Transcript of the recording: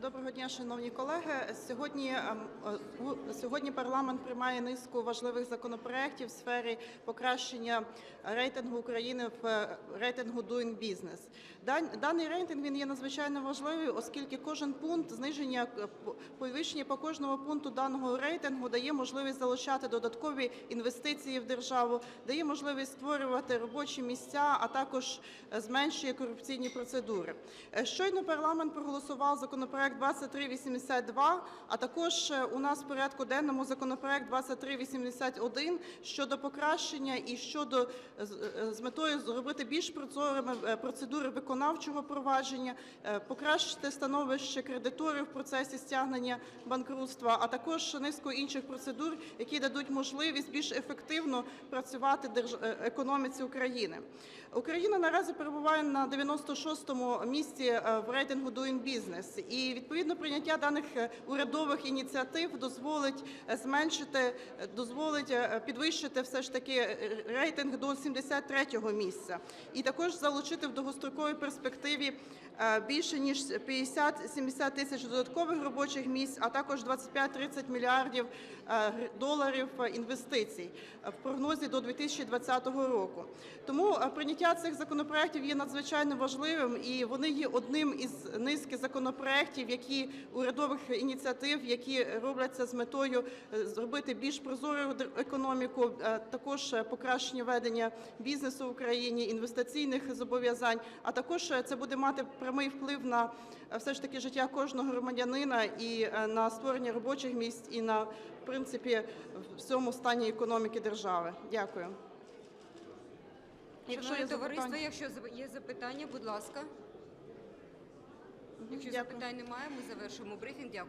Доброго дня, шановні колеги. Сьогодні ем, е, сьогодні парламент приймає низку важливих законопроєктів в сфері покращення рейтингу України в е, рейтингу Doing Business. Даний рейтинг він є надзвичайно важливий, оскільки кожен пункт зниження е, по- по кожному пункту даного рейтингу дає можливість залучати додаткові інвестиції в державу, дає можливість створювати робочі місця, а також зменшує корупційні процедури. Щойно парламент проголосував законопроект 2382, а також е, у нас в порядку денному законопроект 2381 щодо покращення і щодо е, з- е, метою зробити більш прозорими процедури виконавчого провадження, покращити становище кредиторів в процесі стягнення банкрутства, а також низку інших процедур, які дадуть можливість більш ефективно працювати економіці України. Україна наразі перебуває на 96-му місці в рейтингу Doing Business. І відповідно прийняття даних е, урядових ініціатив дозволить е, зменшити, е, дозволить підвищити все ж таки рейтинг до 73-го місця. І також залучити в довгостроковій перспективі більше ніж 50-70 тисяч додаткових робочих місць, а також 25-30 мільярдів доларів інвестицій в прогнозі до 2020 року. Тому прийняття цих законопроєктів є надзвичайно важливим, і вони є одним із низки законопроєктів, які урядових ініціатив, які робляться з метою е, зробити більш прозорою дер- економіку, також е, покращення ведення бізнесу в Україні, інвестиційних зобов'язань. А також е, це буде мати прямий вплив на все ж таки життя кожного громадянина і на створення робочих місць, і на в принципі всьому стані економіки держави. Дякую. Якщо є товариство, запитання. якщо є запитання, будь ласка. Якщо Дякую. запитань немає, ми завершуємо брифінг. Дякую.